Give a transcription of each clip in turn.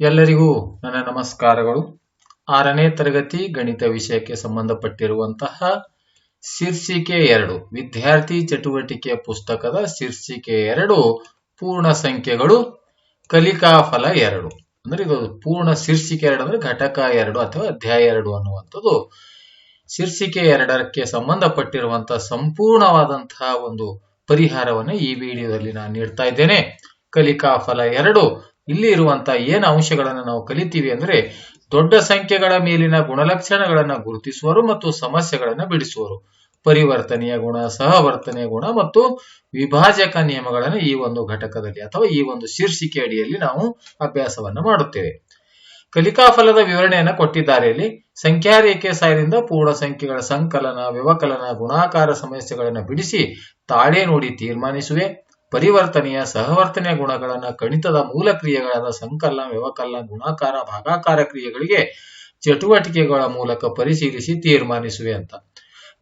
ಎಲ್ಲರಿಗೂ ನನ್ನ ನಮಸ್ಕಾರಗಳು. ಆರನೇ ತರಗತಿ ಗಣಿತ ವಿಷಯಕ್ಕೆ ಸಂಬಂಧಪಟ್ಟಿರುವಂತಹ ಶೀರ್ಷಿಕೆ ಎರಡು, ವಿದ್ಯಾರ್ಥಿ ಚಟುವಟಿಕೆ ಪುಸ್ತಕದ ಶೀರ್ಷಿಕೆ ಎರಡು, ಪೂರ್ಣ ಸಂಖ್ಯೆಗಳು, ಕಲಿಕಾ ಫಲ ಎರಡು. ಅಂದ್ರೆ ಇದು ಪೂರ್ಣ ಶೀರ್ಷಿಕೆ ಎರಡು ಅಂದ್ರೆ ಘಟಕ ಎರಡು ಅಥವಾ ಅಧ್ಯಾಯ ಎರಡು ಅನ್ನುವಂಥದ್ದು. ಶೀರ್ಷಿಕೆ ಎರಡಕ್ಕೆ ಸಂಬಂಧಪಟ್ಟಿರುವಂತಹ ಸಂಪೂರ್ಣವಾದಂತಹ ಒಂದು ಪರಿಹಾರವನ್ನು ಈ ವಿಡಿಯೋದಲ್ಲಿ ನಾನು ನೀಡ್ತಾ ಇದ್ದೇನೆ. ಕಲಿಕಾ ಫಲ ಎರಡು ಇಲ್ಲಿ ಇರುವಂತಹ ಏನು ಅಂಶಗಳನ್ನು ನಾವು ಕಲಿತೀವಿ ಅಂದ್ರೆ ದೊಡ್ಡ ಸಂಖ್ಯೆಗಳ ಮೇಲಿನ ಗುಣಲಕ್ಷಣಗಳನ್ನು ಗುರುತಿಸುವರು ಮತ್ತು ಸಮಸ್ಯೆಗಳನ್ನು ಬಿಡಿಸುವರು. ಪರಿವರ್ತನೆಯ ಗುಣ, ಸಹವರ್ತನೆಯ ಗುಣ ಮತ್ತು ವಿಭಾಜಕ ನಿಯಮಗಳನ್ನು ಈ ಒಂದು ಘಟಕದಲ್ಲಿ ಅಥವಾ ಈ ಒಂದು ಶೀರ್ಷಿಕೆ ಅಡಿಯಲ್ಲಿ ನಾವು ಅಭ್ಯಾಸವನ್ನು ಮಾಡುತ್ತೇವೆ. ಕಲಿಕಾ ಫಲದ ವಿವರಣೆಯನ್ನು ಕೊಟ್ಟಿದ್ದಾರೆ ಇಲ್ಲಿ. ಸಂಖ್ಯಾ ರೇಖೆ ಸಹಾಯದಿಂದ ಪೂರ್ಣ ಸಂಖ್ಯೆಗಳ ಸಂಕಲನ, ವ್ಯವಕಲನ, ಗುಣಾಕಾರ ಸಮಸ್ಯೆಗಳನ್ನು ಬಿಡಿಸಿ ತಾಳೆ ನೋಡಿ ತೀರ್ಮಾನಿಸುವೆ. ಪರಿವರ್ತನೆಯ ಸಹವರ್ತನೆಯ ಗುಣಗಳನ್ನ ಕಣಿತದ ಮೂಲ ಕ್ರಿಯೆಗಳಾದ ಸಂಕಲನ, ವ್ಯವಕಲನ, ಗುಣಾಕಾರ, ಭಾಗಾಕಾರ ಕ್ರಿಯೆಗಳಿಗೆ ಚಟುವಟಿಕೆಗಳ ಮೂಲಕ ಪರಿಶೀಲಿಸಿ ತೀರ್ಮಾನಿಸುವೆ ಅಂತ.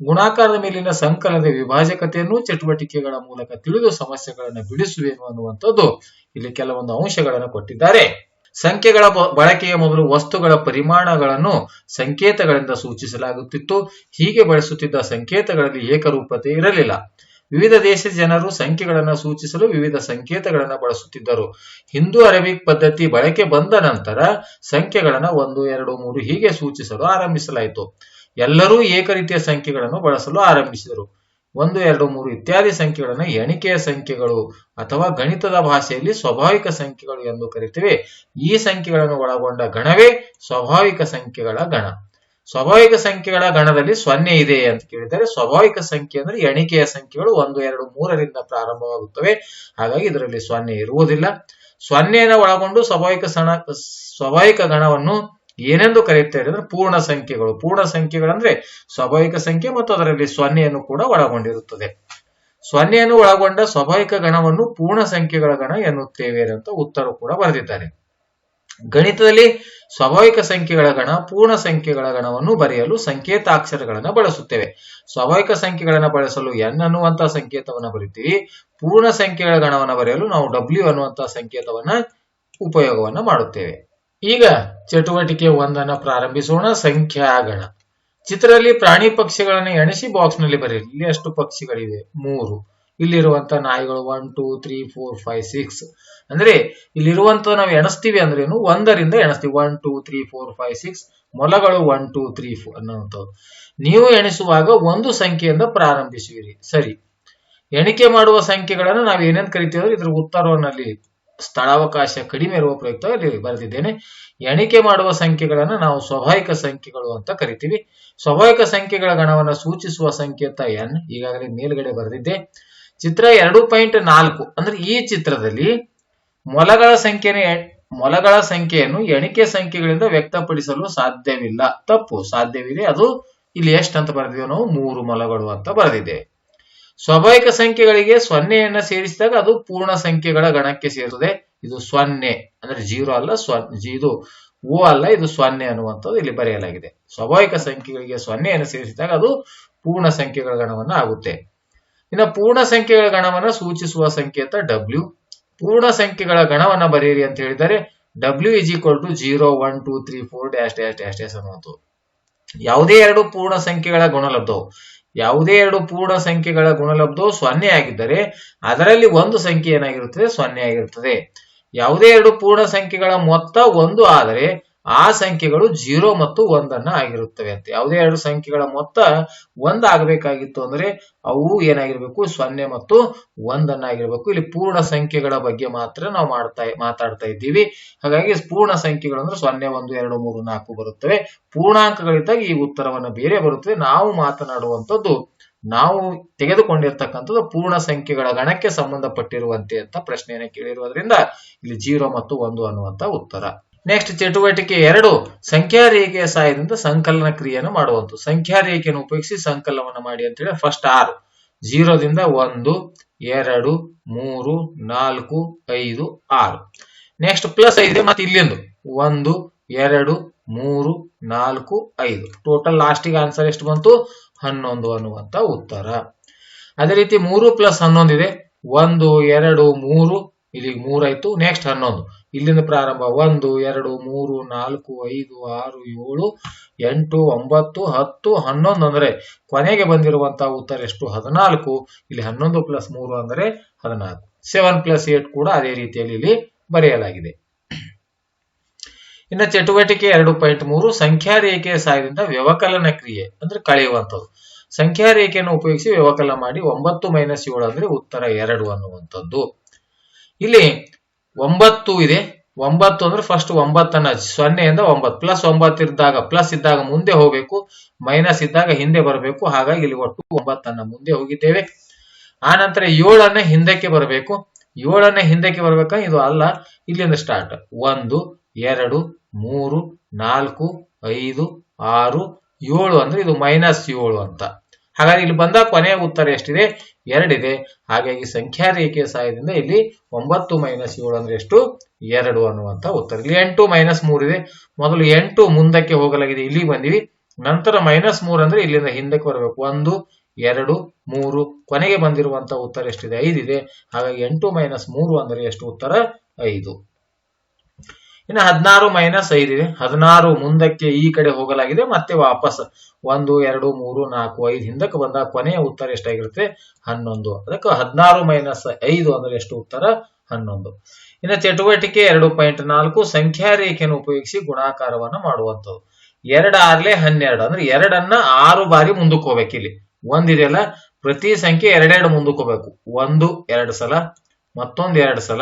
ಗುಣಾಕಾರದ ಮೇಲಿನ ಸಂಕಲನದ ವಿಭಾಜಕತೆಯನ್ನು ಚಟುವಟಿಕೆಗಳ ಮೂಲಕ ತಿಳಿದು ಸಮಸ್ಯೆಗಳನ್ನು ಬಿಡಿಸುವೆ ಅನ್ನುವಂಥದ್ದು ಇಲ್ಲಿ ಕೆಲವೊಂದು ಅಂಶಗಳನ್ನು ಕೊಟ್ಟಿದ್ದಾರೆ. ಸಂಖ್ಯೆಗಳ ಬಳಕೆಯ ಮೊದಲು ವಸ್ತುಗಳ ಪರಿಮಾಣಗಳನ್ನು ಸಂಕೇತಗಳಿಂದ ಸೂಚಿಸಲಾಗುತ್ತಿತ್ತು. ಹೀಗೆ ಬಳಸುತ್ತಿದ್ದ ಸಂಕೇತಗಳಲ್ಲಿ ಏಕರೂಪತೆ ಇರಲಿಲ್ಲ. ವಿವಿಧ ದೇಶದ ಜನರು ಸಂಖ್ಯೆಗಳನ್ನು ಸೂಚಿಸಲು ವಿವಿಧ ಸಂಕೇತಗಳನ್ನು ಬಳಸುತ್ತಿದ್ದರು. ಹಿಂದೂ ಅರೇಬಿಕ್ ಪದ್ಧತಿ ಬಳಕೆ ಬಂದ ನಂತರ ಸಂಖ್ಯೆಗಳನ್ನು ಒಂದು, ಎರಡು, ಮೂರು ಹೀಗೆ ಸೂಚಿಸಲು ಆರಂಭಿಸಲಾಯಿತು. ಎಲ್ಲರೂ ಏಕರೀತಿಯ ಸಂಖ್ಯೆಗಳನ್ನು ಬಳಸಲು ಆರಂಭಿಸಿದರು. ಒಂದು, ಎರಡು, ಮೂರು ಇತ್ಯಾದಿ ಸಂಖ್ಯೆಗಳನ್ನು ಎಣಿಕೆಯ ಸಂಖ್ಯೆಗಳು ಅಥವಾ ಗಣಿತದ ಭಾಷೆಯಲ್ಲಿ ಸ್ವಾಭಾವಿಕ ಸಂಖ್ಯೆಗಳು ಎಂದು ಕರಿತೇವೆ. ಈ ಸಂಖ್ಯೆಗಳನ್ನು ಒಳಗೊಂಡ ಗಣವೇ ಸ್ವಾಭಾವಿಕ ಸಂಖ್ಯೆಗಳ ಗಣ. ಸ್ವಾಭಾವಿಕ ಸಂಖ್ಯೆಗಳ ಗಣದಲ್ಲಿ ಸೊನ್ನೆ ಇದೆ ಅಂತ ಕೇಳಿದರೆ ಸ್ವಾಭಾವಿಕ ಸಂಖ್ಯೆ ಅಂದ್ರೆ ಎಣಿಕೆಯ ಸಂಖ್ಯೆಗಳು ಒಂದು, ಎರಡು, ಮೂರರಿಂದ ಪ್ರಾರಂಭವಾಗುತ್ತವೆ. ಹಾಗಾಗಿ ಇದರಲ್ಲಿ ಸೊನ್ನೆ ಇರುವುದಿಲ್ಲ. ಸೊನ್ನೆಯನ್ನು ಒಳಗೊಂಡು ಸ್ವಾಭಾವಿಕ ಸಣ, ಸ್ವಾಭಾವಿಕ ಗಣವನ್ನು ಏನೆಂದು ಕರೆಯುತ್ತಾರೆ ಅಂದ್ರೆ ಪೂರ್ಣ ಸಂಖ್ಯೆಗಳು. ಪೂರ್ಣ ಸಂಖ್ಯೆಗಳಂದ್ರೆ ಸ್ವಾಭಾವಿಕ ಸಂಖ್ಯೆ ಮತ್ತು ಅದರಲ್ಲಿ ಸೊನ್ನೆಯನ್ನು ಕೂಡ ಒಳಗೊಂಡಿರುತ್ತದೆ. ಸೊನ್ನೆಯನ್ನು ಒಳಗೊಂಡ ಸ್ವಾಭಾವಿಕ ಗಣವನ್ನು ಪೂರ್ಣ ಸಂಖ್ಯೆಗಳ ಗಣ ಎನ್ನುತ್ತೇವೆ ಅಂತ ಉತ್ತರ ಕೂಡ ಬರೆದಿದ್ದಾರೆ. ಗಣಿತದಲ್ಲಿ ಸ್ವಾಭಾವಿಕ ಸಂಖ್ಯೆಗಳ ಗಣ, ಪೂರ್ಣ ಸಂಖ್ಯೆಗಳ ಗಣವನ್ನು ಬರೆಯಲು ಸಂಕೇತಾಕ್ಷರಗಳನ್ನು ಬಳಸುತ್ತೇವೆ. ಸ್ವಾಭಾವಿಕ ಸಂಖ್ಯೆಗಳನ್ನು ಬಳಸಲು ಎನ್ ಅನ್ನುವಂತಹ ಸಂಕೇತವನ್ನು ಬರೀತೀವಿ. ಪೂರ್ಣ ಸಂಖ್ಯೆಗಳ ಗಣವನ್ನು ಬರೆಯಲು ನಾವು ಡಬ್ಲ್ಯೂ ಅನ್ನುವಂತಹ ಸಂಕೇತವನ್ನ ಉಪಯೋಗವನ್ನ ಮಾಡುತ್ತೇವೆ. ಈಗ ಚಟುವಟಿಕೆ ಒಂದನ್ನು ಪ್ರಾರಂಭಿಸೋಣ. ಸಂಖ್ಯಾಗಣ. ಚಿತ್ರದಲ್ಲಿ ಪ್ರಾಣಿ ಪಕ್ಷಿಗಳನ್ನು ಎಣಿಸಿ ಬಾಕ್ಸ್ನಲ್ಲಿ ಬರೆಯಿರಿ. ಇಲ್ಲಿ ಎಷ್ಟು ಪಕ್ಷಿಗಳಿವೆ. ಮೂರು. ಇಲ್ಲಿರುವಂತ ನಾಯಿಗಳು one two three four five six ಅಂದ್ರೆ ಇಲ್ಲಿರುವಂತ ನಾವು ಎಣಿಸ್ತೀವಿ ಅಂದ್ರೇನು ಒಂದರಿಂದ ಎಣಿಸ್ತೀವಿ. One two three four five six ಮೊಲಗಳು one two three four ಅನ್ನುವಂಥದ್ದು. ನೀವು ಎಣಿಸುವಾಗ ಒಂದು ಸಂಖ್ಯೆಯಿಂದ ಪ್ರಾರಂಭಿಸುವಿರಿ. ಸರಿ. ಎಣಿಕೆ ಮಾಡುವ ಸಂಖ್ಯೆಗಳನ್ನು ನಾವು ಏನೇನು ಕರಿತೀವಿ ಇದ್ರ ಉತ್ತರವನ್ನಲ್ಲಿ ಸ್ಥಳಾವಕಾಶ ಕಡಿಮೆ ಇರುವ ಪ್ರಯುಕ್ತ ಇಲ್ಲಿ ಬರೆದಿದ್ದೇನೆ. ಎಣಿಕೆ ಮಾಡುವ ಸಂಖ್ಯೆಗಳನ್ನು ನಾವು ಸ್ವಾಭಾವಿಕ ಸಂಖ್ಯೆಗಳು ಅಂತ ಕರಿತೀವಿ. ಸ್ವಾಭಾವಿಕ ಸಂಖ್ಯೆಗಳ ಗಣವನ್ನು ಸೂಚಿಸುವ ಸಂಕೇತ ಎನ್ ಈಗಾಗಲೇ ಮೇಲ್ಗಡೆ ಬರೆದಿದ್ದೆ. ಚಿತ್ರ ಎರಡು ಪಾಯಿಂಟ್ ನಾಲ್ಕು. ಅಂದ್ರೆ ಈ ಚಿತ್ರದಲ್ಲಿ ಮೊಲಗಳ ಸಂಖ್ಯೆನೆ ಮೊಲಗಳ ಸಂಖ್ಯೆಯನ್ನು ಎಣಿಕೆ ಸಂಖ್ಯೆಗಳಿಂದ ವ್ಯಕ್ತಪಡಿಸಲು ಸಾಧ್ಯವಿಲ್ಲ. ತಪ್ಪು, ಸಾಧ್ಯವಿದೆ. ಅದು ಇಲ್ಲಿ ಎಷ್ಟು ಅಂತ ಬರೆದಿದ್ದೇವೆ ನಾವು? ಮೂರು ಮೊಲಗಳು ಅಂತ ಬರೆದಿದ್ದೇವೆ ಸ್ವಾಭಾವಿಕ ಸಂಖ್ಯೆಗಳಿಗೆ ಸೊನ್ನೆಯನ್ನ ಸೇರಿಸಿದಾಗ ಅದು ಪೂರ್ಣ ಸಂಖ್ಯೆಗಳ ಗಣಕ್ಕೆ ಸೇರುತ್ತದೆ ಇದು ಸೊನ್ನೆ. ಅಂದ್ರೆ ಜೀರೋ ಅಲ್ಲ ಇದು ಓ ಅಲ್ಲ, ಇದು ಸೊನ್ನೆ ಅನ್ನುವಂಥದ್ದು ಇಲ್ಲಿ ಬರೆಯಲಾಗಿದೆ. ಸ್ವಾಭಾವಿಕ ಸಂಖ್ಯೆಗಳಿಗೆ ಸೊನ್ನೆಯನ್ನು ಸೇರಿಸಿದಾಗ ಅದು ಪೂರ್ಣ ಸಂಖ್ಯೆಗಳ ಗಣವನ್ನ ಆಗುತ್ತೆ. ಇನ್ನು ಪೂರ್ಣ ಸಂಖ್ಯೆಗಳ ಗಣವನ್ನ ಸೂಚಿಸುವ ಸಂಕೇತ ಡಬ್ಲ್ಯೂ ಪೂರ್ಣ ಸಂಖ್ಯೆಗಳ ಗಣವನ್ನ ಬರೆಯಿರಿ ಅಂತ ಹೇಳಿದರೆ W is equal to zero one two three four dash dash dash dash ಅನ್ನುವಂಥದ್ದು. ಯಾವುದೇ ಎರಡು ಪೂರ್ಣ ಸಂಖ್ಯೆಗಳ ಗುಣಲಬ್ಧವು, ಯಾವುದೇ ಎರಡು ಪೂರ್ಣ ಸಂಖ್ಯೆಗಳ ಗುಣಲಬ್ಧವು ಸೊನ್ನೆ ಆಗಿದ್ದರೆ ಅದರಲ್ಲಿ ಒಂದು ಸಂಖ್ಯೆ ಏನಾಗಿರುತ್ತದೆ? ಸೊನ್ನೆ ಆಗಿರುತ್ತದೆ. ಯಾವುದೇ ಎರಡು ಪೂರ್ಣ ಸಂಖ್ಯೆಗಳ ಮೊತ್ತ ಒಂದು ಆದರೆ ಆ ಸಂಖ್ಯೆಗಳು ಜೀರೋ ಮತ್ತು ಒಂದನ್ನ ಆಗಿರುತ್ತವೆ ಅಂತ. ಯಾವುದೇ ಎರಡು ಸಂಖ್ಯೆಗಳ ಮೊತ್ತ ಒಂದ್ ಆಗಬೇಕಾಗಿತ್ತು ಅಂದ್ರೆ ಅವು ಏನಾಗಿರ್ಬೇಕು? ಸೊನ್ನೆ ಮತ್ತು ಒಂದನ್ನ ಆಗಿರ್ಬೇಕು. ಇಲ್ಲಿ ಪೂರ್ಣ ಸಂಖ್ಯೆಗಳ ಬಗ್ಗೆ ಮಾತ್ರ ನಾವು ಮಾಡ್ತಾ ಮಾತಾಡ್ತಾ ಇದ್ದೀವಿ. ಹಾಗಾಗಿ ಪೂರ್ಣ ಸಂಖ್ಯೆಗಳು ಅಂದ್ರೆ ಸೊನ್ನೆ, ಒಂದು, ಎರಡು, ಮೂರು, ನಾಲ್ಕು ಬರುತ್ತವೆ. ಪೂರ್ಣಾಂಕಗಳಿದ್ದಾಗ ಈ ಉತ್ತರವನ್ನು ಬೇರೆ ಬರುತ್ತದೆ ನಾವು ಮಾತನಾಡುವಂಥದ್ದು, ನಾವು ತೆಗೆದುಕೊಂಡಿರ್ತಕ್ಕಂಥದ್ದು ಪೂರ್ಣ ಸಂಖ್ಯೆಗಳ ಗಣಕ್ಕೆ ಸಂಬಂಧಪಟ್ಟಿರುವಂತೆ ಅಂತ ಪ್ರಶ್ನೆಯನ್ನು ಕೇಳಿರುವುದರಿಂದ ಇಲ್ಲಿ ಜೀರೋ ಮತ್ತು ಒಂದು ಅನ್ನುವಂತ ಉತ್ತರ. ನೆಕ್ಸ್ಟ್ ಚಟುವಟಿಕೆ ಎರಡು. ಸಂಖ್ಯಾ ರೇಖೆಯ ಸಹಾಯದಿಂದ ಸಂಕಲನ ಕ್ರಿಯೆಯನ್ನು ಮಾಡುವಂತ ಸಂಖ್ಯಾ ರೇಖೆಯನ್ನು ಉಪಯೋಗಿಸಿ ಸಂಕಲನವನ್ನು ಮಾಡಿ ಅಂತ ಹೇಳಿ ಫಸ್ಟ್ ಆರು. ಜೀರೋದಿಂದ ಒಂದು, ಎರಡು, ಮೂರು, ನಾಲ್ಕು, ಐದು, ಆರು. ನೆಕ್ಸ್ಟ್ ಪ್ಲಸ್ ಐದು ಮತ್ತೆ ಇಲ್ಲಿಂದು. ಒಂದು, ಎರಡು, ಮೂರು, ನಾಲ್ಕು, ಐದು. ಟೋಟಲ್ ಲಾಸ್ಟಿಗೆ ಆನ್ಸರ್ ಎಷ್ಟು ಬಂತು? ಹನ್ನೊಂದು ಅನ್ನುವಂತ ಉತ್ತರ. ಅದೇ ರೀತಿ ಮೂರು ಪ್ಲಸ್ ಹನ್ನೊಂದು ಇದೆ. ಒಂದು, ಎರಡು, ಮೂರು ಇಲ್ಲಿ ಮೂರಾಯ್ತು. ನೆಕ್ಸ್ಟ್ ಹನ್ನೊಂದು. ಇಲ್ಲಿಂದ ಪ್ರಾರಂಭ ಒಂದು, ಎರಡು, ಮೂರು, ನಾಲ್ಕು, ಐದು, ಆರು, ಏಳು, ಎಂಟು, ಒಂಬತ್ತು, ಹತ್ತು, ಹನ್ನೊಂದು ಅಂದ್ರೆ ಕೊನೆಗೆ ಬಂದಿರುವಂತಹ ಉತ್ತರ ಎಷ್ಟು? ಹದಿನಾಲ್ಕು. ಇಲ್ಲಿ ಹನ್ನೊಂದು ಪ್ಲಸ್ ಮೂರು ಅಂದ್ರೆ ಹದಿನಾಲ್ಕು. ಸೆವೆನ್ ಪ್ಲಸ್ ಏಟ್ ಕೂಡ ಅದೇ ರೀತಿಯಲ್ಲಿ ಇಲ್ಲಿ ಬರೆಯಲಾಗಿದೆ. ಇನ್ನು ಚಟುವಟಿಕೆ ಎರಡು ಪಾಯಿಂಟ್ ಮೂರು ಸಂಖ್ಯಾ ರೇಖೆಯ ಸಹಾಯದಿಂದ ವ್ಯವಕಲನ ಕ್ರಿಯೆ ಅಂದ್ರೆ ಕಳೆಯುವಂಥದ್ದು. ಸಂಖ್ಯಾ ರೇಖೆಯನ್ನು ಉಪಯೋಗಿಸಿ ವ್ಯವಕಲನ ಮಾಡಿ ಒಂಬತ್ತು ಮೈನಸ್ ಏಳು ಅಂದ್ರೆ ಉತ್ತರ ಎರಡು ಅನ್ನುವಂಥದ್ದು. ಇಲ್ಲಿ ಒಂಬತ್ತು ಇದೆ. ಒಂಬತ್ತು ಅಂದ್ರೆ ಫಸ್ಟ್ ಒಂಬತ್ತನ್ನ ಸೊನ್ನೆಯಿಂದ ಒಂಬತ್ತು. ಪ್ಲಸ್ ಒಂಬತ್ತು ಇದ್ದಾಗ ಪ್ಲಸ್ ಇದ್ದಾಗ ಮುಂದೆ ಹೋಗಬೇಕು. ಮೈನಸ್ ಇದ್ದಾಗ ಹಿಂದೆ ಬರಬೇಕು. ಹಾಗಾಗಿ ಇಲ್ಲಿ ಒಟ್ಟು ಒಂಬತ್ತನ್ನ ಮುಂದೆ ಹೋಗಿದ್ದೇವೆ. ಆ ನಂತರ ಏಳನ್ನ ಹಿಂದಕ್ಕೆ ಬರಬೇಕು. ಏಳನ್ನ ಹಿಂದಕ್ಕೆ ಬರ್ಬೇಕ? ಇದು ಅಲ್ಲ. ಇಲ್ಲಿಂದ ಸ್ಟಾರ್ಟ್ ಒಂದು, ಎರಡು, ಮೂರು, ನಾಲ್ಕು, ಐದು, ಆರು, ಏಳು ಅಂದ್ರೆ ಇದು ಮೈನಸ್ ಏಳು ಅಂತ. ಹಾಗಾಗಿ ಇಲ್ಲಿ ಬಂದ ಕೊನೆಯ ಉತ್ತರ ಎಷ್ಟಿದೆ? ಎರಡಿದೆ. ಹಾಗಾಗಿ ಸಂಖ್ಯಾ ರೇಖೆಯ ಸಹಾಯದಿಂದ ಇಲ್ಲಿ ಒಂಬತ್ತು ಮೈನಸ್ ಏಳು ಅಂದ್ರೆ ಎಷ್ಟು? ಎರಡು ಅನ್ನುವಂತ ಉತ್ತರ. ಇಲ್ಲಿ ಎಂಟು ಮೈನಸ್ ಇದೆ. ಮೊದಲು ಎಂಟು ಮುಂದಕ್ಕೆ ಹೋಗಲಾಗಿದೆ ಇಲ್ಲಿ ಬಂದಿವಿ. ನಂತರ ಮೈನಸ್ ಮೂರು ಅಂದ್ರೆ ಇಲ್ಲಿಂದ ಹಿಂದಕ್ಕೆ ಬರಬೇಕು. ಒಂದು, ಎರಡು, ಮೂರು. ಕೊನೆಗೆ ಬಂದಿರುವಂತ ಉತ್ತರ ಎಷ್ಟಿದೆ? ಐದಿದೆ. ಹಾಗಾಗಿ ಎಂಟು ಮೈನಸ್ ಮೂರು ಅಂದ್ರೆ ಎಷ್ಟು? ಉತ್ತರ ಐದು. ಇನ್ನು ಹದಿನಾರು ಮೈನಸ್ ಇದೆ. ಹದಿನಾರು ಮುಂದಕ್ಕೆ ಈ ಕಡೆ ಹೋಗಲಾಗಿದೆ, ಮತ್ತೆ ವಾಪಸ್ ಒಂದು, ಎರಡು, ಮೂರು, ನಾಲ್ಕು, ಐದು ಹಿಂದಕ್ಕೆ ಬಂದಾಗ ಕೊನೆಯ ಉತ್ತರ ಎಷ್ಟಾಗಿರುತ್ತೆ? ಹನ್ನೊಂದು. ಅದಕ್ಕೆ ಹದಿನಾರು ಮೈನಸ್ ಐದು ಅಂದ್ರೆ ಎಷ್ಟು ಉತ್ತರ? ಹನ್ನೊಂದು. ಇನ್ನು ಚಟುವಟಿಕೆ ಎರಡು ಪಾಯಿಂಟ್ ನಾಲ್ಕು ಸಂಖ್ಯಾ ರೇಖೆಯನ್ನು ಉಪಯೋಗಿಸಿ ಗುಣಾಕಾರವನ್ನು ಮಾಡುವಂಥದ್ದು. ಎರಡು ಆರ್ಲೆ ಹನ್ನೆರಡು. ಅಂದ್ರೆ ಎರಡನ್ನ ಆರು ಬಾರಿ ಮುಂದಕ್ಕೆ ಹೋಗ್ಬೇಕು ಇಲ್ಲಿ. ಒಂದಿದೆಯಲ್ಲ ಪ್ರತಿ ಸಂಖ್ಯೆ ಎರಡೆರಡು ಮುಂದಕ್ಕೆ ಹೋಗ್ಬೇಕು. ಒಂದು, ಎರಡು ಸಲ, ಮತ್ತೊಂದು, ಎರಡು ಸಲ,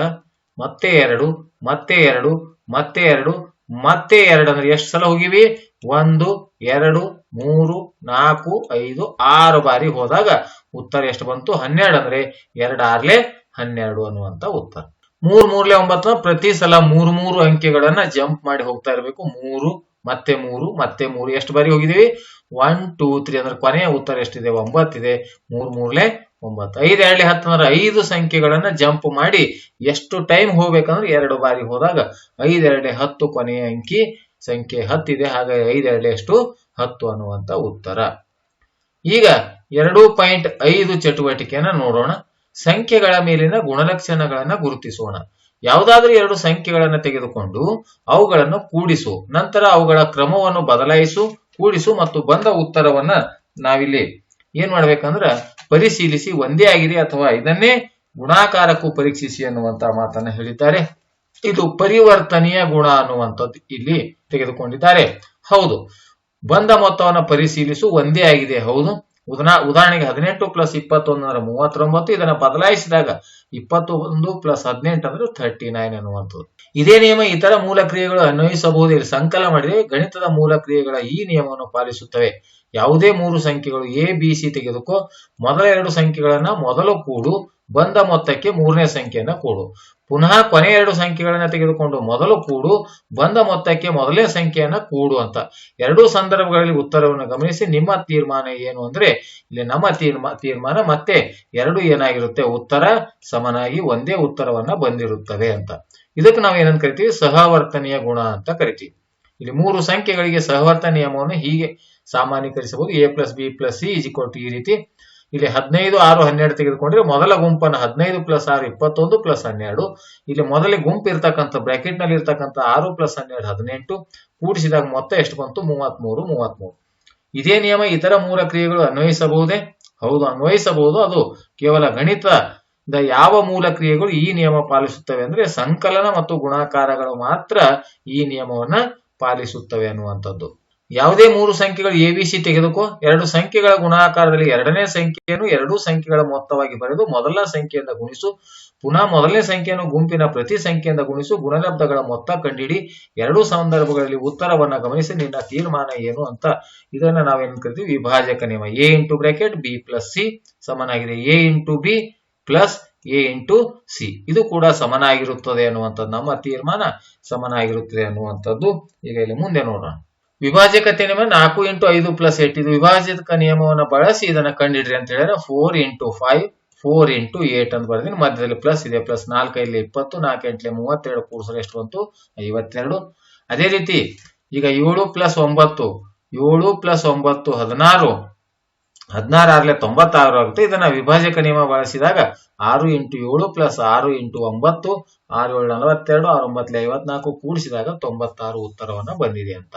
ಮತ್ತೆ ಎರಡು ಮತ್ತೆ ಎರಡು ಮತ್ತೆ ಎರಡು ಮತ್ತೆ ಎರಡು ಅಂದ್ರೆ ಎಷ್ಟು ಸಲ ಹೋಗಿವಿ? ಒಂದು, ಎರಡು, ಮೂರು, ನಾಲ್ಕು, ಐದು, ಆರು ಬಾರಿ ಹೋದಾಗ ಉತ್ತರ ಎಷ್ಟು ಬಂತು? ಹನ್ನೆರಡು ಅಂದ್ರೆ ಎರಡು ಆರ್ಲೆ ಹನ್ನೆರಡು ಅನ್ನುವಂತ ಉತ್ತರ. ಮೂರ್ ಮೂರ್ಲೆ ಒಂಬತ್ತು ಪ್ರತಿ ಸಲ ಮೂರು ಮೂರು ಅಂಕೆಗಳನ್ನ ಜಂಪ್ ಮಾಡಿ ಹೋಗ್ತಾ ಇರಬೇಕು. ಮೂರು, ಮತ್ತೆ ಮೂರು ಮತ್ತೆ ಮೂರು. ಎಷ್ಟು ಬಾರಿ ಹೋಗಿದೀವಿ? ಒನ್ ಟೂ ತ್ರೀ ಅಂದ್ರೆ ಕೊನೆಯ ಉತ್ತರ ಎಷ್ಟಿದೆ? ಒಂಬತ್ತಿದೆ. ಮೂರ್ ಮೂರ್ಲೆ ಒಂಬತ್ತು. ಐದು, ಎರಡ್ಲೆ ಹತ್ತು ಅಂದ್ರೆ ಐದು ಸಂಖ್ಯೆಗಳನ್ನ ಜಂಪ್ ಮಾಡಿ ಎಷ್ಟು ಟೈಮ್ ಹೋಗ್ಬೇಕಂದ್ರೆ ಎರಡು ಬಾರಿ ಹೋದಾಗ ಐದು, ಎರಡ್ಲೆ ಹತ್ತು ಕೊನೆಯ ಅಂಕಿ ಸಂಖ್ಯೆ ಹತ್ತಿದೆ ಹಾಗಾಗಿ ಐದು, ಎರಡ್ಲೆ ಎಷ್ಟು? ಹತ್ತು ಅನ್ನುವಂತ ಉತ್ತರ. ಈಗ ಎರಡು ಪಾಯಿಂಟ್ ಐದು ಚಟುವಟಿಕೆಯನ್ನ ನೋಡೋಣ. ಸಂಖ್ಯೆಗಳ ಮೇಲಿನ ಗುಣಲಕ್ಷಣಗಳನ್ನ ಗುರುತಿಸೋಣ. ಯಾವುದಾದ್ರೂ ಎರಡು ಸಂಖ್ಯೆಗಳನ್ನ ತೆಗೆದುಕೊಂಡು ಅವುಗಳನ್ನು ಕೂಡಿಸು. ನಂತರ ಅವುಗಳ ಕ್ರಮವನ್ನು ಬದಲಾಯಿಸು, ಕೂಡಿಸು ಮತ್ತು ಬಂದ ಉತ್ತರವನ್ನ ನಾವಿಲ್ಲಿ ಏನ್ ಮಾಡ್ಬೇಕಂದ್ರ ಪರಿಶೀಲಿಸಿ ಒಂದೇ ಆಗಿದೆ ಅಥವಾ ಇದನ್ನೇ ಗುಣಾಕಾರಕ್ಕೂ ಪರೀಕ್ಷಿಸಿ ಅನ್ನುವಂತ ಮಾತನ್ನ ಹೇಳಿದ್ದಾರೆ. ಇದು ಪರಿವರ್ತನೀಯ ಗುಣ ಅನ್ನುವಂಥದ್ದು ಇಲ್ಲಿ ತೆಗೆದುಕೊಂಡಿದ್ದಾರೆ. ಹೌದು, ಬಂದ ಮೊತ್ತವನ್ನು ಪರಿಶೀಲಿಸು, ಒಂದೇ ಆಗಿದೆ, ಹೌದು. ಉದಾ ಉದಾಹರಣೆಗೆ ಹದಿನೆಂಟು ಪ್ಲಸ್ ಇಪ್ಪತ್ತೊಂದು ಅಂದ್ರೆ ಮೂವತ್ತೊಂಬತ್ತು, ಇದನ್ನ ಬದಲಾಯಿಸಿದಾಗ ಇಪ್ಪತ್ತೊಂದು ಪ್ಲಸ್ ಹದಿನೆಂಟು ಅಂದ್ರೆ ಥರ್ಟಿ ನೈನ್ ಅನ್ನುವಂಥದ್ದು ಇದೇ ನಿಯಮ ಇತರ ಮೂಲ ಕ್ರಿಯೆಗಳು ಅನ್ವಯಿಸಬಹುದು? ಸಂಕಲನ ಮಾಡಿದರೆ ಗಣಿತದ ಮೂಲ ಕ್ರಿಯೆಗಳ ಈ ನಿಯಮವನ್ನು ಪಾಲಿಸುತ್ತವೆ. ಯಾವುದೇ ಮೂರು ಸಂಖ್ಯೆಗಳು ಎ ಬಿ ಸಿ ತೆಗೆದುಕೋ ಮೊದಲ ಎರಡು ಸಂಖ್ಯೆಗಳನ್ನ ಮೊದಲು ಕೂಡು, ಬಂದ ಮೊತ್ತಕ್ಕೆ ಮೂರನೇ ಸಂಖ್ಯೆಯನ್ನ ಕೂಡು. ಪುನಃ ಕೊನೆ ಎರಡು ಸಂಖ್ಯೆಗಳನ್ನ ತೆಗೆದುಕೊಂಡು ಮೊದಲು ಕೂಡು, ಬಂದ ಮೊತ್ತಕ್ಕೆ ಮೊದಲನೇ ಸಂಖ್ಯೆಯನ್ನ ಕೂಡು ಅಂತ. ಎರಡೂ ಸಂದರ್ಭಗಳಲ್ಲಿ ಉತ್ತರವನ್ನು ಗಮನಿಸಿ, ನಿಮ್ಮ ತೀರ್ಮಾನ ಏನು ಅಂದ್ರೆ, ಇಲ್ಲಿ ನಮ್ಮ ತೀರ್ಮಾ, ತೀರ್ಮಾನ ಮತ್ತೆ ಎರಡು ಏನಾಗಿರುತ್ತೆ? ಉತ್ತರ ಸಮನಾಗಿ ಒಂದೇ ಉತ್ತರವನ್ನ ಬಂದಿರುತ್ತವೆ ಅಂತ. ಇದಕ್ಕೆ ನಾವು ಏನಂತ ಕರಿತೀವಿ? ಸಹವರ್ತನೀಯ ಗುಣ ಅಂತ ಕರಿತೀವಿ. ಇಲ್ಲಿ ಮೂರು ಸಂಖ್ಯೆಗಳಿಗೆ ಸಹವರ್ತ ನಿಯಮವನ್ನು ಹೀಗೆ ಸಾಮಾನ್ಯೀಕರಿಸಬಹುದು. A plus B plus C is to ಈ ರೀತಿ. ಇಲ್ಲಿ ಹದಿನೈದು, ಆರು, ಹನ್ನೆರಡು ತೆಗೆದುಕೊಂಡ್ರೆ ಮೊದಲ ಗುಂಪನ್ನು ಹದಿನೈದು ಪ್ಲಸ್ ಆರು, ಇಪ್ಪತ್ತೊಂದು ಪ್ಲಸ್ ಹನ್ನೆರಡು. ಇಲ್ಲಿ ಮೊದಲೇ ಗುಂಪು ಇರ್ತಕ್ಕಂಥ ಬ್ರಾಕೆಟ್ನಲ್ಲಿ ಇರ್ತಕ್ಕಂಥ ಆರು ಪ್ಲಸ್ ಹನ್ನೆರಡು ಹದಿನೆಂಟು. ಕೂಡಿಸಿದಾಗ ಮೊತ್ತ ಎಷ್ಟು ಬಂತು? ಮೂವತ್ಮೂರು ಮೂವತ್ಮೂರು. ಇದೇ ನಿಯಮ ಇತರ ಮೂಲ ಕ್ರಿಯೆಗಳು ಅನ್ವಯಿಸಬಹುದೇ? ಹೌದು, ಅನ್ವಯಿಸಬಹುದು. ಅದು ಕೇವಲ ಗಣಿತದ ಯಾವ ಮೂಲ ಕ್ರಿಯೆಗಳು ಈ ನಿಯಮ ಪಾಲಿಸುತ್ತವೆ ಅಂದ್ರೆ ಸಂಕಲನ ಮತ್ತು ಗುಣಾಕಾರಗಳು ಮಾತ್ರ ಈ ನಿಯಮವನ್ನ ಪಾಲಿಸುತ್ತವೆ ಅನ್ನುವಂಥದ್ದು. ಯಾವುದೇ ಮೂರು ಸಂಖ್ಯೆಗಳು ಎ ಬಿ ಸಿ ತೆಗೆದುಕೋ, ಎರಡು ಸಂಖ್ಯೆಗಳ ಗುಣಾಕಾರದಲ್ಲಿ ಎರಡನೇ ಸಂಖ್ಯೆಯನ್ನು ಎರಡೂ ಸಂಖ್ಯೆಗಳ ಮೊತ್ತವಾಗಿ ಬರೆದು ಮೊದಲ ಸಂಖ್ಯೆಯಿಂದ ಗುಣಿಸು, ಪುನಃ ಮೊದಲನೇ ಸಂಖ್ಯೆಯನ್ನು ಗುಂಪಿನ ಪ್ರತಿ ಸಂಖ್ಯೆಯಿಂದ ಗುಣಿಸು, ಗುಣಲಬ್ಧಗಳ ಮೊತ್ತ ಕಂಡಿಡಿ ಎರಡೂ ಸಂದರ್ಭಗಳಲ್ಲಿ ಉತ್ತರವನ್ನ ಗಮನಿಸಿ ನಿನ್ನ ತೀರ್ಮಾನ ಏನು ಅಂತ. ಇದನ್ನ ನಾವೇನ್ ಕರಿತೀವಿ? ವಿಭಾಜಕ ನಿಯಮ. A into bracket B plus C ಸಮನಾಗಿದೆ. A into B plus A into C ಇದು ಕೂಡ ಸಮನಾಗಿರುತ್ತದೆ ಅನ್ನುವಂಥದ್ದು. ನಮ್ಮ ತೀರ್ಮಾನ ಸಮನಾಗಿರುತ್ತದೆ ಅನ್ನುವಂಥದ್ದು. ಈಗ ಇಲ್ಲಿ ಮುಂದೆ ನೋಡೋಣ. ವಿಭಾಜಕತೆ ನಿಯಮ ನಾಲ್ಕು ಇಂಟು ಐದು ಪ್ಲಸ್ ಏಟ್ ಇದು ವಿಭಾಜಕ ನಿಯಮವನ್ನು ಬಳಸಿ ಇದನ್ನ ಕಂಡಿಡ್ರಿ ಅಂತ ಹೇಳಿದ್ರೆ four into five four into eight ಅಂತ ಬರ್ತೀನಿ ಮಧ್ಯದಲ್ಲಿ ಪ್ಲಸ್ ಇದೆ ಪ್ಲಸ್ ನಾಲ್ಕೈಲಿ ಇಪ್ಪತ್ತು, ನಾಲ್ಕು, ಎಂಟ್ಲೆ ಮೂವತ್ತೆರಡು ಕೂಡಿಸಲು ಎಷ್ಟು ಬಂತು ಐವತ್ತೆರಡು. ಅದೇ ರೀತಿ ಈಗ ಏಳು ಪ್ಲಸ್ ಒಂಬತ್ತು, ಏಳು ಪ್ಲಸ್ ಒಂಬತ್ತು ಹದಿನಾರು ಹದಿನಾರು ಆಗ್ಲೇ ತೊಂಬತ್ತಾರು ಆಗುತ್ತೆ. ಇದನ್ನ ವಿಭಾಜಕ ನಿಯಮ ಬಳಸಿದಾಗ ಆರು ಇಂಟು ಏಳು ಪ್ಲಸ್ ಆರು ಇಂಟು ಒಂಬತ್ತು, ಆರು ಏಳು ನಲವತ್ತೆರಡು, ಆರು ಒಂಬತ್ತಲೆ ಐವತ್ನಾಲ್ಕು ಕೂಡಿಸಿದಾಗ ತೊಂಬತ್ತಾರು ಉತ್ತರವನ್ನ ಬಂದಿದೆ ಅಂತ.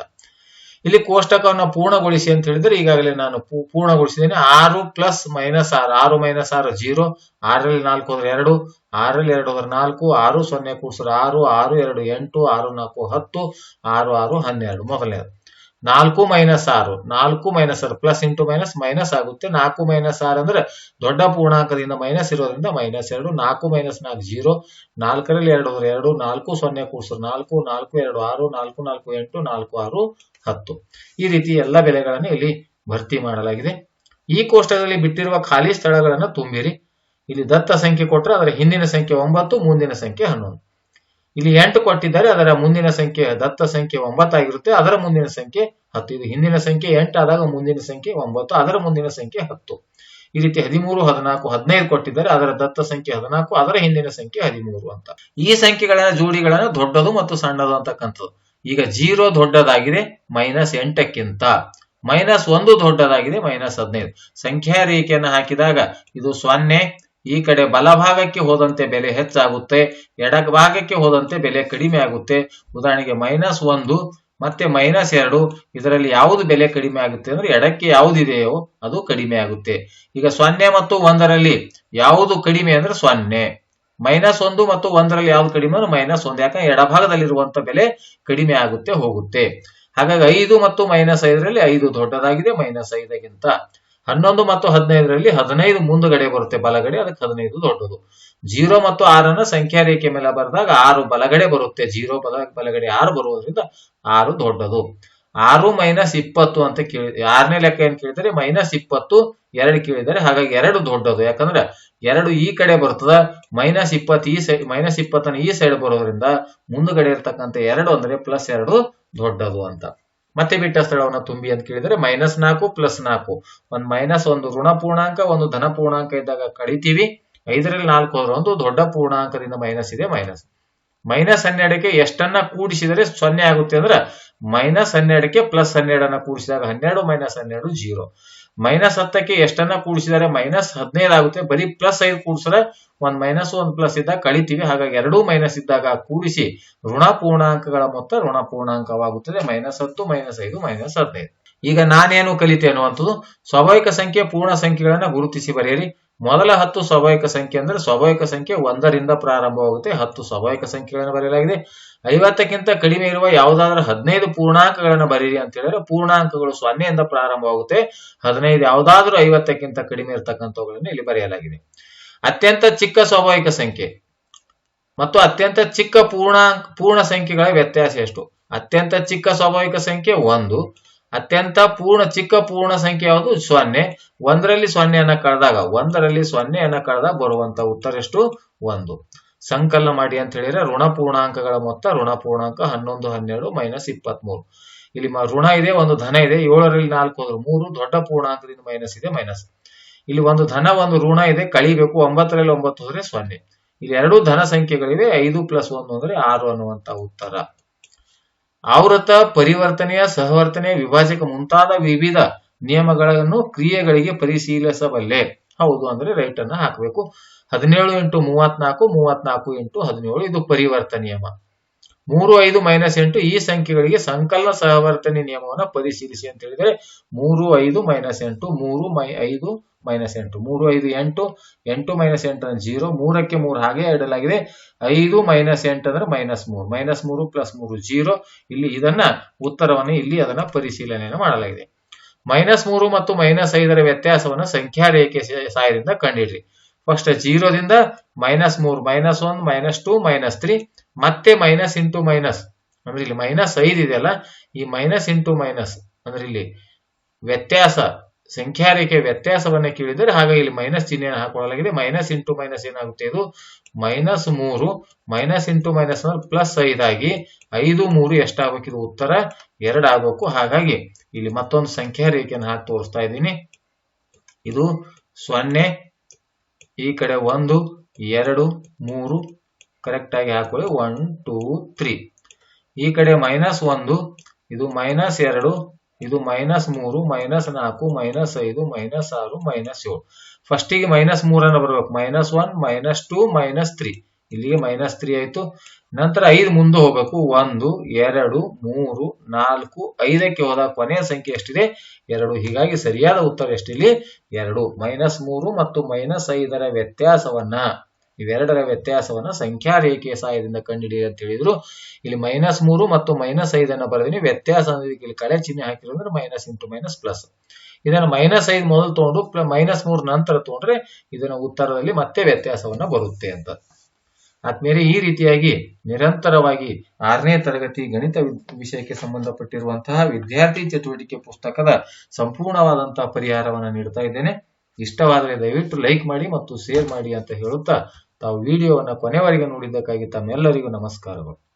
ಇಲ್ಲಿ ಕೋಷ್ಟಕವನ್ನು ಪೂರ್ಣಗೊಳಿಸಿ ಅಂತ ಹೇಳಿದ್ರೆ ಈಗಾಗಲೇ ನಾನು ಪೂರ್ಣಗೊಳಿಸಿದ್ದೇನೆ. ಆರು ಪ್ಲಸ್ ಮೈನಸ್ ಆರು ಆರು ಮೈನಸ್ ಆರು ಜೀರೋ ಆರಲ್ಲಿ ನಾಲ್ಕು ಹೋದ್ರೆ ಎರಡು ಆರಲ್ಲಿ ಎರಡು ಹೋದ್ರೆ ನಾಲ್ಕು, ಆರು ಸೊನ್ನೆ ಕೂಡಿಸಿದ್ರೆ ಆರು ಆರು ಎರಡು ಎಂಟು, ಆರು ನಾಲ್ಕು ಹತ್ತು, ಆರು ಆರು ಹನ್ನೆರಡು ಮೊದಲನೇದು. ನಾಲ್ಕು ಮೈನಸ್ ಆರು. ನಾಲ್ಕು ಮೈನಸ್ ಆರು ಪ್ಲಸ್ ಇಂಟು ಮೈನಸ್ ಮೈನಸ್ ಆಗುತ್ತೆ. ನಾಲ್ಕು ಮೈನಸ್ ಆರು ಅಂದ್ರೆ ದೊಡ್ಡ ಪೂರ್ಣಾಂಕದಿಂದ ಮೈನಸ್ ಇರೋದ್ರಿಂದ ಮೈನಸ್ ಎರಡು. ನಾಲ್ಕು ಮೈನಸ್ ನಾಲ್ಕು ಜೀರೋ ನಾಲ್ಕರಲ್ಲಿ ಎರಡು ಎರಡು. ನಾಲ್ಕು ಸೊನ್ನೆ ಕೂಡಿಸಿದ್ರೆ ನಾಲ್ಕು. ನಾಲ್ಕು ಎರಡು ಆರು. ನಾಲ್ಕು ನಾಲ್ಕು ಎಂಟು, ನಾಲ್ಕು ಆರು, ಹತ್ತು. ಈ ರೀತಿ ಎಲ್ಲ ಬೆಲೆಗಳನ್ನು ಇಲ್ಲಿ ಭರ್ತಿ ಮಾಡಲಾಗಿದೆ. ಈ ಕೋಷ್ಟಕದಲ್ಲಿ ಬಿಟ್ಟಿರುವ ಖಾಲಿ ಸ್ಥಳಗಳನ್ನು ತುಂಬಿರಿ. ಇಲ್ಲಿ ದತ್ತ ಸಂಖ್ಯೆ ಕೊಟ್ಟರೆ ಅದರ ಹಿಂದಿನ ಸಂಖ್ಯೆ ಒಂಬತ್ತು, ಮುಂದಿನ ಸಂಖ್ಯೆ ಹನ್ನೊಂದು. ಇಲ್ಲಿ ಎಂಟು ಕೊಟ್ಟಿದ್ದಾರೆ, ಅದರ ಮುಂದಿನ ಸಂಖ್ಯೆ ದತ್ತ ಸಂಖ್ಯೆ ಒಂಬತ್ತಾಗಿರುತ್ತೆ ಅದರ ಮುಂದಿನ ಸಂಖ್ಯೆ ಹತ್ತು. ಇದು ಹಿಂದಿನ ಸಂಖ್ಯೆ ಎಂಟು ಆದಾಗ ಮುಂದಿನ ಸಂಖ್ಯೆ ಒಂಬತ್ತು, ಅದರ ಮುಂದಿನ ಸಂಖ್ಯೆ ಹತ್ತು. ಈ ರೀತಿ ಹದಿಮೂರು, ಹದಿನಾಲ್ಕು, ಹದಿನೈದು ಕೊಟ್ಟಿದ್ದಾರೆ, ಅದರ ದತ್ತ ಸಂಖ್ಯೆ ಹದಿನಾಲ್ಕು, ಅದರ ಹಿಂದಿನ ಸಂಖ್ಯೆ ಹದಿಮೂರು ಅಂತ. ಈ ಸಂಖ್ಯೆಗಳ ಜೋಡಿಗಳನ್ನು ದೊಡ್ಡದು ಮತ್ತು ಸಣ್ಣದು ಅಂತಕ್ಕಂಥದ್ದು. ಈಗ ಜೀರೋ ದೊಡ್ಡದಾಗಿದೆ, ಮೈನಸ್ ಎಂಟಕ್ಕಿಂತ. ಮೈನಸ್ ಒಂದು ದೊಡ್ಡದಾಗಿದೆ, ಮೈನಸ್ ಹದಿನೈದು. ಸಂಖ್ಯಾ ರೇಖೆಯನ್ನು ಹಾಕಿದಾಗ ಇದು ಸೊನ್ನೆ ಈ ಕಡೆ ಬಲಭಾಗಕ್ಕೆ ಹೋದಂತೆ ಬೆಲೆ ಹೆಚ್ಚಾಗುತ್ತೆ ಎಡ ಭಾಗಕ್ಕೆ ಹೋದಂತೆ ಬೆಲೆ ಕಡಿಮೆ ಆಗುತ್ತೆ. ಉದಾಹರಣೆಗೆ ಮೈನಸ್ ಒಂದು, ಮತ್ತೆ ಮೈನಸ್ ಎರಡು, ಇದರಲ್ಲಿ ಯಾವುದು ಬೆಲೆ ಕಡಿಮೆ ಆಗುತ್ತೆ ಅಂದ್ರೆ ಎಡಕ್ಕೆ ಯಾವುದಿದೆಯೋ ಅದು ಕಡಿಮೆ ಆಗುತ್ತೆ. ಈಗ ಸೊನ್ನೆ ಮತ್ತು ಒಂದರಲ್ಲಿ ಯಾವುದು ಕಡಿಮೆ ಅಂದ್ರೆ ಸೊನ್ನೆ. ಮೈನಸ್ ಒಂದು ಮತ್ತು ಒಂದರಲ್ಲಿ ಯಾವ್ದು ಕಡಿಮೆ ಅಂದ್ರೆ ಮೈನಸ್ ಒಂದು, ಯಾಕಂದ್ರೆ ಎಡಭಾಗದಲ್ಲಿರುವಂತ ಬೆಲೆ ಕಡಿಮೆ ಆಗುತ್ತೆ, ಹೋಗುತ್ತೆ. ಹಾಗಾಗಿ ಐದು ಮತ್ತು ಮೈನಸ್ ಐದರಲ್ಲಿ ಐದು ದೊಡ್ಡದಾಗಿದೆ ಮೈನಸ್ ಐದಕ್ಕಿಂತ ಹನ್ನೊಂದು ಮತ್ತು ಹದಿನೈದರಲ್ಲಿ ಹದಿನೈದು ಮುಂದುಗಡೆ ಬರುತ್ತೆ ಬಲಗಡೆ, ಅದಕ್ಕೆ ಹದಿನೈದು ದೊಡ್ಡದು. ಜೀರೋ ಮತ್ತು ಆರನ್ನ ಸಂಖ್ಯಾ ರೇಖೆ ಮೇಲೆ ಬರೆದಾಗ ಆರು ಬಲಗಡೆ ಬರುತ್ತೆ. ಜೀರೋ ಬಲ, ಬಲಗಡೆ ಆರು ಬರುವುದರಿಂದ ಆರು ದೊಡ್ಡದು. ಆರು ಮೈನಸ್ ಇಪ್ಪತ್ತು ಅಂತ ಕೇಳಿ, ಆರನೇ ಲೆಕ್ಕ ಏನ್ ಕೇಳಿದರೆ ಮೈನಸ್ ಇಪ್ಪತ್ತು ಎರಡು ಕೇಳಿದರೆ ಹಾಗಾಗಿ ಎರಡು ದೊಡ್ಡದು. ಯಾಕಂದ್ರೆ ಎರಡು ಈ ಕಡೆ ಬರ್ತದ, ಮೈನಸ್ ಇಪ್ಪತ್ತು ಈ ಸೈಡ್, ಮೈನಸ್ ಇಪ್ಪತ್ತನ್ನು ಈ ಸೈಡ್ ಬರೋದ್ರಿಂದ ಮುಂದುಗಡೆ ಇರ್ತಕ್ಕಂಥ ಎರಡು ಅಂದ್ರೆ ಪ್ಲಸ್ ಎರಡು ದೊಡ್ಡದು ಅಂತ. ಮತ್ತೆ ಬಿಟ್ಟ ಸ್ಥಳವನ್ನು ತುಂಬಿ ಅಂತ ಕೇಳಿದರೆ ಮೈನಸ್ ನಾಲ್ಕು ಪ್ಲಸ್ ನಾಲ್ಕು. ಒಂದ್ ಮೈನಸ್ ಒಂದು ಋಣ ಪೂರ್ಣಾಂಕ, ಒಂದು ಧನ ಪೂರ್ಣಾಂಕ ಇದ್ದಾಗ ಕಳಿತೀವಿ. ಐದರಲ್ಲಿ ನಾಲ್ಕು ಹೋದ್ರೆ ಒಂದು ದೊಡ್ಡ ಪೂರ್ಣಾಂಕದಿಂದ ಮೈನಸ್ ಇದೆ ಮೈನಸ್ ಮೈನಸ್ ಹನ್ನೆರಡಕ್ಕೆ ಎಷ್ಟನ್ನ ಕೂಡಿಸಿದರೆ ಸೊನ್ನೆ ಆಗುತ್ತೆ ಅಂದ್ರೆ ಮೈನಸ್ ಹನ್ನೆರಡಕ್ಕೆ ಪ್ಲಸ್ ಹನ್ನೆರಡನ್ನ ಕೂಡಿಸಿದಾಗ ಹನ್ನೆರಡು ಮೈನಸ್ ಹನ್ನೆರಡು ಜೀರೋ. ಮೈನಸ್ ಹತ್ತಕ್ಕೆ ಎಷ್ಟನ್ನ ಕೂಡಿಸಿದರೆ ಮೈನಸ್ ಹದಿನೈದು ಆಗುತ್ತೆ. ಬರೀ ಪ್ಲಸ್ ಐದು ಕೂಡಿಸಿದ್ರೆ ಒಂದ್ ಮೈನಸ್ ಒಂದ್ ಪ್ಲಸ್ ಇದ್ದಾಗ ಕಳಿತೀವಿ. ಹಾಗಾಗಿ ಎರಡು ಮೈನಸ್ ಇದ್ದಾಗ ಕೂಡಿಸಿ ಋಣ ಪೂರ್ಣಾಂಕಗಳ ಮೊತ್ತ ಋಣ ಪೂರ್ಣಾಂಕವಾಗುತ್ತದೆ. ಮೈನಸ್ ಹತ್ತು, ಮೈನಸ್ ಐದು, ಮೈನಸ್ ಹದಿನೈದು. ಈಗ ನಾನೇನು ಕಲಿತೆ ಅನ್ನುವಂಥದ್ದು, ಸ್ವಾಭಾವಿಕ ಸಂಖ್ಯೆ ಪೂರ್ಣ ಸಂಖ್ಯೆಗಳನ್ನ ಗುರುತಿಸಿ ಬರೆಯಿರಿ. ಮೊದಲ ಹತ್ತು ಸ್ವಾಭಾವಿಕ ಸಂಖ್ಯೆ ಅಂದ್ರೆ ಸ್ವಾಭಾವಿಕ ಸಂಖ್ಯೆ ಒಂದರಿಂದ ಪ್ರಾರಂಭವಾಗುತ್ತೆ. ಹತ್ತು ಸ್ವಾಭಾವಿಕ ಸಂಖ್ಯೆಗಳನ್ನು ಬರೆಯಲಾಗಿದೆ. ಐವತ್ತಕ್ಕಿಂತ ಕಡಿಮೆ ಇರುವ ಯಾವುದಾದ್ರೂ ಹದಿನೈದು ಪೂರ್ಣಾಂಕಗಳನ್ನು ಬರೀರಿ ಅಂತ ಹೇಳಿದ್ರೆ ಪೂರ್ಣಾಂಕಗಳು ಸೊನ್ನೆಯಿಂದ ಪ್ರಾರಂಭವಾಗುತ್ತೆ. ಹದಿನೈದು ಯಾವುದಾದ್ರೂ ಐವತ್ತಕ್ಕಿಂತ ಕಡಿಮೆ ಇರತಕ್ಕಂಥವುಗಳನ್ನು ಇಲ್ಲಿ ಬರೆಯಲಾಗಿದೆ. ಅತ್ಯಂತ ಚಿಕ್ಕ ಸ್ವಾಭಾವಿಕ ಸಂಖ್ಯೆ ಮತ್ತು ಅತ್ಯಂತ ಚಿಕ್ಕ ಪೂರ್ಣಾಂಕ ಪೂರ್ಣ ಸಂಖ್ಯೆಗಳ ವ್ಯತ್ಯಾಸ ಎಷ್ಟು? ಅತ್ಯಂತ ಚಿಕ್ಕ ಸ್ವಾಭಾವಿಕ ಸಂಖ್ಯೆ ಒಂದು. ಅತ್ಯಂತ ಪೂರ್ಣ, ಚಿಕ್ಕ ಪೂರ್ಣ ಸಂಖ್ಯೆ ಯಾವುದು? ಸೊನ್ನೆ. ಒಂದರಲ್ಲಿ ಸೊನ್ನೆಯನ್ನ ಕಳೆದಾಗ, ಒಂದರಲ್ಲಿ ಸೊನ್ನೆಯನ್ನ ಕಳೆದಾಗ ಬರುವಂತ ಉತ್ತರ ಎಷ್ಟು? ಒಂದು. ಸಂಕಲನ ಮಾಡಿ ಅಂತ ಹೇಳಿದ್ರೆ ಋಣ ಪೂರ್ಣಾಂಕಗಳ ಮೊತ್ತ ಋಣ ಪೂರ್ಣಾಂಕ ಹನ್ನೊಂದು, ಹನ್ನೆರಡು, ಮೈನಸ್ ಇಪ್ಪತ್ಮೂರು. ಇಲ್ಲಿ ಮ- ಋಣ ಇದೆ, ಒಂದು ಧನ ಇದೆ, ಏಳರಲ್ಲಿ ನಾಲ್ಕು ಹೋದ್ರೆ ಮೂರು, ದೊಡ್ಡ ಪೂರ್ಣಾಂಕದಿಂದ ಮೈನಸ್ ಇದೆ, ಮೈನಸ್. ಇಲ್ಲಿ ಒಂದು ಧನ, ಒಂದು ಋಣ ಇದೆ, ಕಳಿಬೇಕು, ಒಂಬತ್ತರಲ್ಲಿ ಒಂಬತ್ತು ಹೋದ್ರೆ ಸೊನ್ನೆ. ಇಲ್ಲಿ ಎರಡು ಧನ ಸಂಖ್ಯೆಗಳಿವೆ, ಐದು ಪ್ಲಸ್ ಒಂದು ಅಂದ್ರೆ ಆರು ಅನ್ನುವಂತ ಉತ್ತರ. ಆವೃತ, ಪರಿವರ್ತನೆಯ ಸಹವರ್ತನೆ ವಿಭಾಜಕ ಮುಂತಾದ ವಿವಿಧ ನಿಯಮಗಳನ್ನು ಕ್ರಿಯೆಗಳಿಗೆ ಪರಿಶೀಲಿಸಬಲ್ಲೆ. ಹೌದು, ಅಂದ್ರೆ ರೈಟ್ ಅನ್ನ ಹಾಕಬೇಕು. ಹದಿನೇಳು ಇಂಟು ಮೂವತ್ನಾಲ್ಕು ಮೂವತ್ನಾಲ್ಕು ಇಂಟು ಹದಿನೇಳು, ಇದು ಪರಿವರ್ತನೆ ನಿಯಮ. ಮೂರು, ಐದು, ಮೈನಸ್ ಎಂಟು ಈ ಸಂಖ್ಯೆಗಳಿಗೆ ಸಂಕಲನ, ಸಹವರ್ತನೆ ನಿಯಮವನ್ನು ಪರಿಶೀಲಿಸಿ ಅಂತ ಹೇಳಿದ್ರೆ ಮೂರು, ಐದು, ಮೈನಸ್ ಎಂಟು, ಮೂರು, ಮೈ, ಐದು ಮೈನಸ್ ಎಂಟು. ಮೂರು, ಐದು, ಎಂಟು. ಎಂಟು ಮೈನಸ್ ಎಂಟು ಅಂದ್ರೆ ಜೀರೋ ಮೂರಕ್ಕೆ ಮೂರು ಹಾಗೆ ಇಡಲಾಗಿದೆ. ಐದು ಮೈನಸ್ ಎಂಟು ಅಂದ್ರೆ ಮೈನಸ್ ಮೂರು. ಮೈನಸ್ ಮೂರು ಪ್ಲಸ್ ಮೂರು ಜೀರೋ ಇಲ್ಲಿ ಇದನ್ನ ಉತ್ತರವನ್ನು ಇಲ್ಲಿ ಅದನ್ನ ಪರಿಶೀಲನೆಯನ್ನು ಮಾಡಲಾಗಿದೆ. ಮೈನಸ್ ಮೂರು ಮತ್ತು ಮೈನಸ್ ಐದರ ವ್ಯತ್ಯಾಸವನ್ನು ಸಂಖ್ಯಾ ರೇಖೆ ಸಹಾಯದಿಂದ ಕಂಡಿಡ್ರಿ. ಫಸ್ಟ್ ಜೀರೋದಿಂದ ಮೈನಸ್ ಮೂರು minus one minus two minus three ಮತ್ತೆ ಮೈನಸ್ ಇಂಟು ಮೈನಸ್ ಅಂದ್ರೆ ಇಲ್ಲಿ ಮೈನಸ್ ಐದು ಇದೆಯಲ್ಲ? ಈ ಮೈನಸ್ ಇಂಟು ಮೈನಸ್ ಅಂದ್ರೆ ಇಲ್ಲಿ ವ್ಯತ್ಯಾಸ ಸಂಖ್ಯಾ ರೇಖೆ ವ್ಯತ್ಯಾಸವನ್ನ ಕೇಳಿದರೆ ಹಾಗಾಗಿ ಇಲ್ಲಿ ಮೈನಸ್ ಚಿಹ್ನೆಯನ್ನು ಹಾಕೊಳ್ಳಲಾಗಿದೆ. ಮೈನಸ್ ಇಂಟು ಮೈನಸ್ ಏನಾಗುತ್ತೆ ಇದು? ಮೈನಸ್ ಮೂರು ಮೈನಸ್ ಇಂಟು ಮೈನಸ್ ಪ್ಲಸ್ ಐದಾಗಿ ಐದು ಮೂರು ಎಷ್ಟಾಗಬೇಕಿದ್ರು ಇದು ಉತ್ತರ? ಎರಡು ಆಗ್ಬೇಕು. ಹಾಗಾಗಿ ಇಲ್ಲಿ ಮತ್ತೊಂದು ಸಂಖ್ಯಾ ರೇಖೆಯನ್ನು ಹಾಕಿ ತೋರಿಸ್ತಾ ಇದ್ದೀನಿ. ಇದು ಸೊನ್ನೆ, ಈ ಕಡೆ ಒಂದು, ಎರಡು, ಮೂರು. ಕರೆಕ್ಟ್ ಆಗಿ ಹಾಕೊಳ್ಳಿ. ಒನ್ ಟೂ ತ್ರೀ ಈ ಕಡೆ ಮೈನಸ್ ಒಂದು, ಇದು ಮೈನಸ್ ಎರಡು ಇದು ಮೈನಸ್ ಮೂರು ಮೈನಸ್ ನಾಲ್ಕು ಮೈನಸ್ ಐದು ಮೈನಸ್ ಆರು ಮೈನಸ್ ಏಳು. ಫಸ್ಟಿಗೆ ಮೈನಸ್ ಮೂರನ್ನ ಬರಬೇಕು. Minus one minus two minus three ಇಲ್ಲಿಗೆ ಮೈನಸ್ ತ್ರೀ ಆಯ್ತು. ನಂತರ ಐದು ಮುಂದೆ ಹೋಗಬೇಕು. ಒಂದು, ಎರಡು, ಮೂರು, ನಾಲ್ಕು, ಐದಕ್ಕೆ ಹೋದಾಗ ಕೊನೆಯ ಸಂಖ್ಯೆ ಎಷ್ಟಿದೆ? ಎರಡು. ಹೀಗಾಗಿ ಸರಿಯಾದ ಉತ್ತರ ಎಷ್ಟಿಲ್ಲಿ? ಎರಡು. ಮೈನಸ್ ಮೂರು ಮತ್ತು ಮೈನಸ್ ಐದರ ವ್ಯತ್ಯಾಸವನ್ನ ಇವೆರಡರ ವ್ಯತ್ಯಾಸವನ್ನ ಸಂಖ್ಯಾ ರೇಖೆಯ ಸಹಾಯದಿಂದ ಕಂಡುಹಿಡಿಯ ಅಂತ ಹೇಳಿದ್ರು. ಇಲ್ಲಿ ಮೈನಸ್ ಮೂರು ಮತ್ತು ಮೈನಸ್ ಐದನ್ನ ಬರೆದಿನಿ. ವ್ಯತ್ಯಾಸ ಇಲ್ಲಿ ಕಳೆ ಚಿಹ್ನೆ ಹಾಕಿರೋದ್ರೆ ಮೈನಸ್ ಇಂಟು ಮೈನಸ್ ಪ್ಲಸ್ ಇದನ್ನ ಮೈನಸ್ ಐದು ಮೊದಲು ತಗೊಂಡು ಮೈನಸ್ ಮೂರು ನಂತರ ತಗೊಂಡ್ರೆ ಇದನ್ನ ಉತ್ತರದಲ್ಲಿ ಮತ್ತೆ ವ್ಯತ್ಯಾಸವನ್ನ ಬರುತ್ತೆ ಅಂತ. ಆದ್ಮೇಲೆ ಈ ರೀತಿಯಾಗಿ ನಿರಂತರವಾಗಿ ಆರನೇ ತರಗತಿ ಗಣಿತ ವಿಷಯಕ್ಕೆ ಸಂಬಂಧಪಟ್ಟಿರುವಂತಹ ವಿದ್ಯಾರ್ಥಿ ಚಟುವಟಿಕೆ ಪುಸ್ತಕದ ಸಂಪೂರ್ಣವಾದಂತಹ ಪರಿಹಾರವನ್ನು ನೀಡ್ತಾ ಇದ್ದೇನೆ. ಇಷ್ಟವಾದರೆ ದಯವಿಟ್ಟು ಲೈಕ್ ಮಾಡಿ ಮತ್ತು ಶೇರ್ ಮಾಡಿ ಅಂತ ಹೇಳುತ್ತಾ ತಾವು ವಿಡಿಯೋವನ್ನು ಕೊನೆವರೆಗೆ ನೋಡಿದ್ದಕ್ಕಾಗಿ ತಮ್ಮೆಲ್ಲರಿಗೂ ನಮಸ್ಕಾರಗಳು.